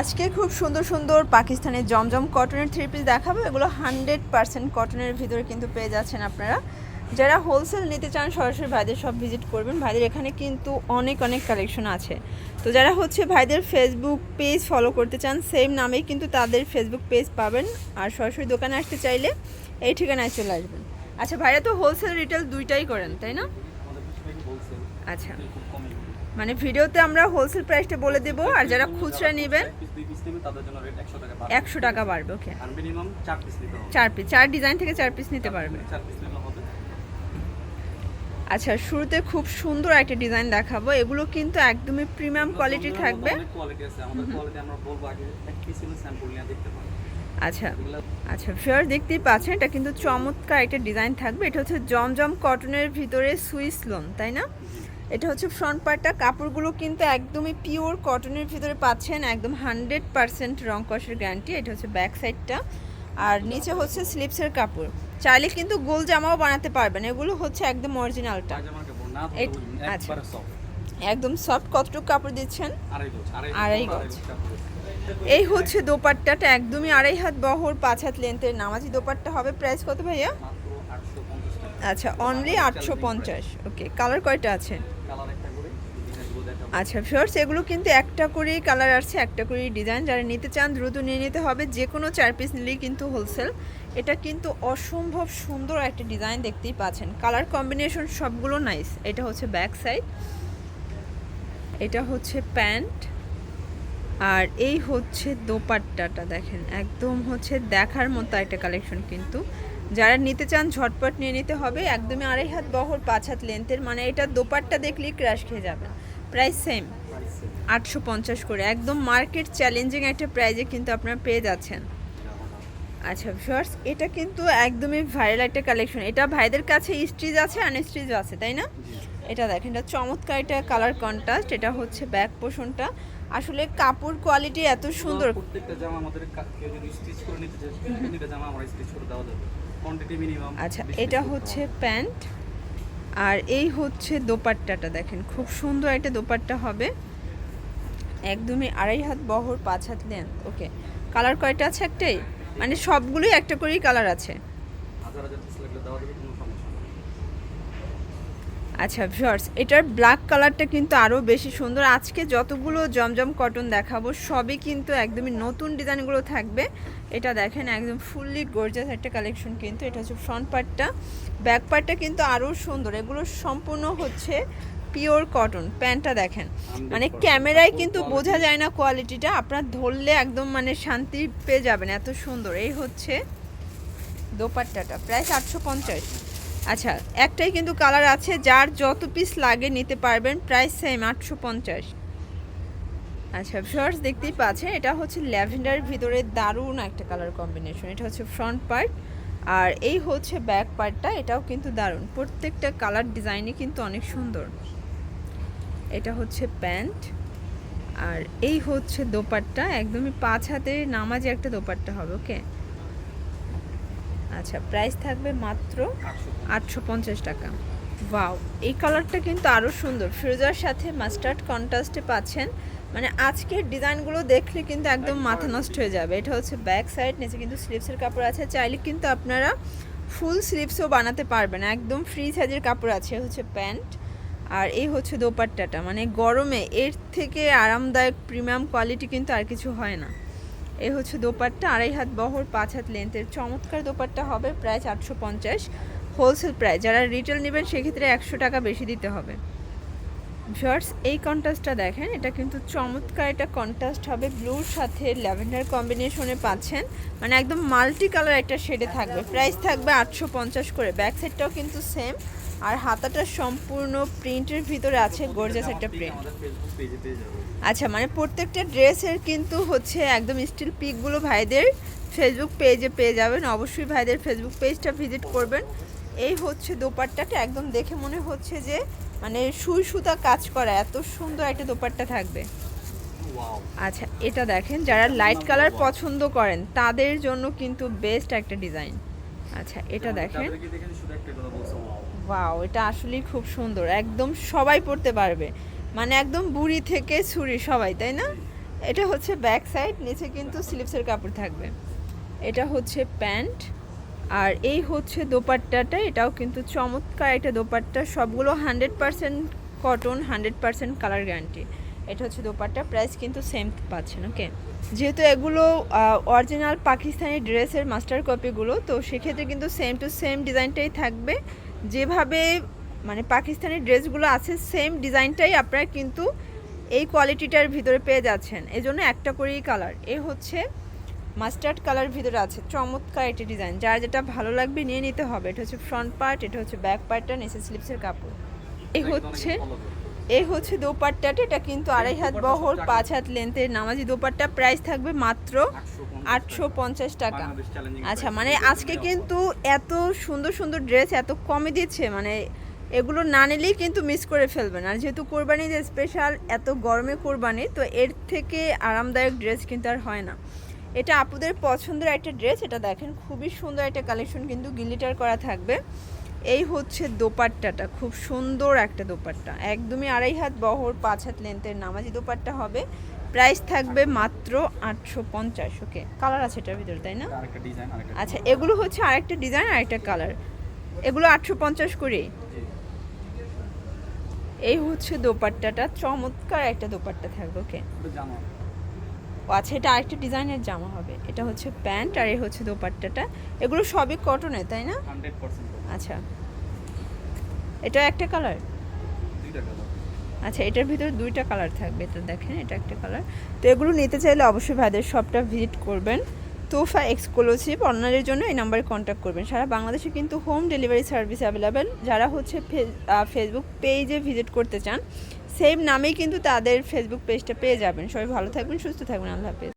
আজকে খুব সুন্দর সুন্দর পাকিস্তানের জমজম কটনের থ্রি পিস দেখাবো। এগুলো হান্ড্রেড পার্সেন্ট কটনের ভিতরে কিন্তু পেয়ে যাচ্ছেন আপনারা। যারা হোলসেল নিতে চান, সরাসরি ভাইদের সব ভিজিট করবেন। ভাইদের এখানে কিন্তু অনেক অনেক কালেকশন আছে। তো যারা হচ্ছে ভাইদের ফেসবুক পেজ ফলো করতে চান সেম নামেই কিন্তু তাদের ফেসবুক পেজ পাবেন। আর সরাসরি দোকানে আসতে চাইলে এই ঠিকানায় চলে আসবেন। আচ্ছা ভাইরা তো হোলসেল রিটেল দুইটাই করেন, তাই না? আচ্ছা। মানে ভিডিওতে আমরা হোলসেল প্রাইসটা বলে দেব, আর যারা খুচরা নেবেন, একশো টাকা বাড়বে ওকে চার পিস চার ডিজাইন থেকে চার পিস নিতে পারবে। আচ্ছা শুরুতে খুব সুন্দর একটা ডিজাইন দেখাবো। এগুলো কিন্তু একদমই প্রিমিয়াম কোয়ালিটি থাকবে। আচ্ছা আচ্ছা ফিওর দেখতেই পাচ্ছেন, এটা কিন্তু চমৎকার একটা ডিজাইন থাকবে। এটা হচ্ছে জমজম কটনের ভিতরে সুইস লোন তাই না? এটা হচ্ছে ফ্রন্ট পার্টটা কাপড়গুলো কিন্তু একদমই পিওর কটনের ভিতরে পাচ্ছেন একদম হান্ড্রেড পার্সেন্ট রং কষের গ্যারান্টি এটা হচ্ছে ব্যাক সাইডটা আর নিচে হচ্ছে স্লিপসের কাপড়। চাইলে কিন্তু গোল জামাও বানাতে পারবেন এগুলো হচ্ছে একদম অরিজিনালটা আচ্ছা। একদম সফট কতটুকু কাপড় দিচ্ছেন? আড়াই গজ। এই হচ্ছে দোপাট্টাটা একদমই আড়াই হাত বহর পাঁচ হাত লেন্থের নামাজি দোপাট্টা। হবে প্রাইস কত ভাইয়া? মাত্র 850 টাকা। আচ্ছা অনলি আটশো পঞ্চাশ। ওকে কালার কয়টা আছে? আচ্ছা ফিওর্স এগুলো কিন্তু একটা করেই কালার আসছে, একটা করেই ডিজাইন যারা নিতে চান, দ্রুত নিয়ে নিতে হবে। যে কোনো চার পিস নিলেই কিন্তু হোলসেল এটা কিন্তু অসম্ভব সুন্দর একটা ডিজাইন দেখতেই পাচ্ছেন। কালার কম্বিনেশন সবগুলো নাইস এটা হচ্ছে ব্যাক সাইড এটা হচ্ছে প্যান্ট আর এই হচ্ছে দোপাট্টাটা, দেখেন। একদম হচ্ছে দেখার মতো একটা কালেকশন কিন্তু। যারা নিতে চান, ঝটপট নিয়ে নিতে হবে। একদমই আড়াই হাত বহর, পাঁচ হাত লেন্থের মানে এটা দোপাট্টা দেখলেই ক্র্যাশ খেয়ে যাবেন। প্রাইস সেম আটশো পঞ্চাশ করে। একদম মার্কেট চ্যালেঞ্জিং একটা প্রাইজে কিন্তু আপনারা পেয়ে যাচ্ছেন। আচ্ছা ভিউয়ার্স এটা কিন্তু একদমই ভাইরাল একটা কালেকশন এটা ভাইদের কাছে স্ট্রিজ আছে আনস্ট্রিজ আছে, তাই না? এটা দেখেন, এটা চমৎকার একটা কালার কন্ট্রাস্ট এটা হচ্ছে ব্যাক পোষণটা আসলে কাপড় কোয়ালিটি এত সুন্দর। প্রত্যেকটা জামা আমাদের কেউ যদি স্টিচ করে নিতে চায় প্রত্যেকটা জামা আমরা স্টিচ করে দেওয়া যাবে। কোয়ান্টিটি মিনিমাম আচ্ছা এটা হচ্ছে প্যান্ট। আর এই হচ্ছে দোপাট্টাটা দেখেন খুব সুন্দর একটা দোপাট্টা হবে। একদমই আড়াই হাত বহর পাঁচ হাত লেন্থ ওকে কালার কয়টা আছে একটাই? মানে সবগুলোই একটা করেই কালার আছে হাজার হাজার পিস লাগলে দেওয়া যাবে কোনো সমস্যা নেই আচ্ছা ভিউয়ার্স এটার ব্ল্যাক কালারটা কিন্তু আরও বেশি সুন্দর। আজকে যতগুলো জমজম কটন দেখাবো সবই কিন্তু একদমই নতুন ডিজাইনগুলো থাকবে। এটা দেখেন একদম ফুললি গর্জাস একটা কালেকশন কিন্তু। এটা হচ্ছে ফ্রন্ট পার্টটা ব্যাক পার্টটা কিন্তু আরও সুন্দর। এগুলো সম্পূর্ণ হচ্ছে পিওর কটন প্যান্টটা দেখেন। মানে ক্যামেরায় কিন্তু বোঝা যায় না কোয়ালিটিটা আপনার ধরলে একদম মানে শান্তি পেয়ে যাবেন। এত সুন্দর। এই হচ্ছে দোপাট্টাটা। প্রায় আটশো পঞ্চাশ। আচ্ছা একটাই কিন্তু কালার আছে, যার যত পিস লাগে নিতে পারবেন প্রাইস সেম আটশো পঞ্চাশ। আচ্ছা ভিউয়ার্স দেখতেই পাচ্ছেন, এটা হচ্ছে ল্যাভেন্ডার, ভিতরে দারুণ একটা কালার কম্বিনেশন এটা হচ্ছে ফ্রন্ট পার্ট আর এই হচ্ছে ব্যাক পার্টটা এটাও কিন্তু দারুণ। প্রত্যেকটা কালার ডিজাইনই কিন্তু অনেক সুন্দর। এটা হচ্ছে প্যান্ট আর এই হচ্ছে দোপাট্টা, একদমই পাঁচ হাতে নামাজে একটা দোপাট্টা হবে ওকে আচ্ছা প্রাইস থাকবে মাত্র আটশো পঞ্চাশ। টাকা। ওয়াও এই কালারটা কিন্তু আরও সুন্দর। ফিরোজার সাথে মাস্টার্ড কন্ট্রাস্টে পাচ্ছেন। মানে আজকের ডিজাইনগুলো দেখলে কিন্তু একদম মাথা নষ্ট হয়ে যাবে। এটা হচ্ছে ব্যাক সাইড নিচে কিন্তু স্লিপসের কাপড় আছে। চাইলে কিন্তু আপনারা ফুল স্লিপসও বানাতে পারবেন। একদম ফ্রি সাইজের কাপড় আছে হচ্ছে প্যান্ট আর এই হচ্ছে দোপাট্টাটা। মানে গরমে এর থেকে আরামদায়ক প্রিমিয়াম কোয়ালিটি কিন্তু আর কিছু হয় না। এই হচ্ছে দোপাট্টা, আড়াই হাত বহর, পাঁচ হাত লেন্থের। চমৎকার দোপাট্টা হবে প্রায় চারশো পঞ্চাশ। হোলসেল প্রাইস, যারা রিটেল নেবেন সেক্ষেত্রে একশো টাকা বেশি দিতে হবে। ভিউয়ার্স, এই কন্ট্রাস্টটা দেখেন, এটা কিন্তু চমৎকার একটা কন্ট্রাস্ট হবে। ব্লুর সাথে ল্যাভেন্ডার কম্বিনেশনে পাচ্ছেন। মানে একদম মাল্টি কালার একটা শেডে থাকবে। প্রাইস থাকবে আটশো পঞ্চাশ করে। ব্যাক সাইডটাও কিন্তু সেম। আর হাতাটা সম্পূর্ণ প্রিন্টের ভিতরে আছে গর্জাস একটা প্রিন্ট আচ্ছা মানে প্রত্যেকটা ড্রেসের কিন্তু হচ্ছে একদম স্টিল পিকগুলো ভাইদের ফেসবুক পেজে পেয়ে যাবেন। অবশ্যই ভাইদের ফেসবুক পেজটা ভিজিট করবেন। এই হচ্ছে দোপাট্টাটা একদম দেখে মনে হচ্ছে যে মানে সুই সুতা কাজ করা এত সুন্দর একটা দোপাট্টা থাকবে। আচ্ছা এটা দেখেন যারা লাইট কালার পছন্দ করেন তাদের জন্য কিন্তু বেস্ট একটা ডিজাইন আচ্ছা এটা দেখেন। ওয়াও। এটা আসলেই খুব সুন্দর। একদম সবাই পড়তে পারবে। মানে একদম বুড়ি থেকে ছুরি সবাই তাই না? এটা হচ্ছে ব্যাক সাইড নিচে কিন্তু স্লিপসের কাপড় থাকবে। এটা হচ্ছে প্যান্ট আর এই হচ্ছে দোপাট্টাটা। এটাও কিন্তু চমৎকার একটা দোপাট্টা। সবগুলো hundred percent cotton hundred percent colour guarantee এটা হচ্ছে দোপাট্টা প্রাইস কিন্তু সেম পাচ্ছেন ওকে যেহেতু এগুলো অরিজিনাল পাকিস্তানি ড্রেসের মাস্টার কপিগুলো তো সেক্ষেত্রে কিন্তু সেম টু সেম ডিজাইনটাই থাকবে। যেভাবে মানে পাকিস্তানি ড্রেসগুলো আছে সেম ডিজাইনটাই আপনারা কিন্তু এই কোয়ালিটিটার ভিতরে পেয়ে যাচ্ছেন। এই জন্য একটা করেই কালার এ হচ্ছে মাস্টার্ড কালার ভিতরে আছে চমৎকার একটি ডিজাইন যার যেটা ভালো লাগবে নিয়ে নিতে হবে। এটা হচ্ছে ফ্রন্ট পার্ট এটা হচ্ছে ব্যাক পার্টটা নিচে স্লিপসের কাপড়। এ হচ্ছে এই হচ্ছে দোপাট্টাটা এটা কিন্তু আড়াই হাত বহর পাঁচ হাত লেন্থের নামাজি দোপাট্টা। প্রাইস থাকবে মাত্র আটশো পঞ্চাশ টাকা। আচ্ছা মানে আজকে কিন্তু এত সুন্দর সুন্দর ড্রেস এত কমে দিচ্ছে মানে এগুলো না নিলেই কিন্তু মিস করে ফেলবেন আর যেহেতু কোরবানি যে স্পেশাল এত গরমে কোরবানি তো এর থেকে আরামদায়ক ড্রেস কিন্তু আর হয় না। এটা আপুদের পছন্দের একটা ড্রেস এটা দেখেন খুবই সুন্দর একটা কালেকশন কিন্তু গিলিটার করা থাকবে। এই হচ্ছে দোপাট্টাটা খুব সুন্দর একটা দোপাট্টা। একদমই আড়াই হাত বহর পাঁচ হাত লেন্থের নামাজি দোপাট্টা হবে। প্রাইস থাকবে মাত্র আটশো পঞ্চাশ ওকে কালার আছে এটার ভিতরে তাই না? আচ্ছা এগুলো হচ্ছে আরেকটা ডিজাইন আরেকটা কালার এগুলো আটশো পঞ্চাশ করে। এই হচ্ছে দোপাট্টাটা চমৎকার একটা দোপাট্টা থাকবে ওকে ও আচ্ছা এটা আরেকটা ডিজাইনের জামা হবে। এটা হচ্ছে প্যান্ট আর এই হচ্ছে দোপাট্টাটা। এগুলো সবই কটনের তাই না? Hundred percent. আচ্ছা। এটা একটা কালার আচ্ছা এটার ভিতরে দুইটা কালার থাকবে এটা দেখেন এটা একটা কালার তো এগুলো নিতে চাইলে অবশ্যই ভাইদের শপটা ভিজিট করবেন। তোফা এক্সক্লুসিভ অনলাইনের জন্য এই নাম্বারে কন্ট্যাক্ট করবেন। সারা বাংলাদেশে কিন্তু হোম ডেলিভারি সার্ভিস অ্যাভেলেবেল যারা হচ্ছে ফেসবুক পেজে ভিজিট করতে চান সেম নামেই কিন্তু তাদের ফেসবুক পেজটা পেয়ে যাবেন। সবাই ভালো থাকবেন সুস্থ থাকবেন। আল্লাহ হাফেজ।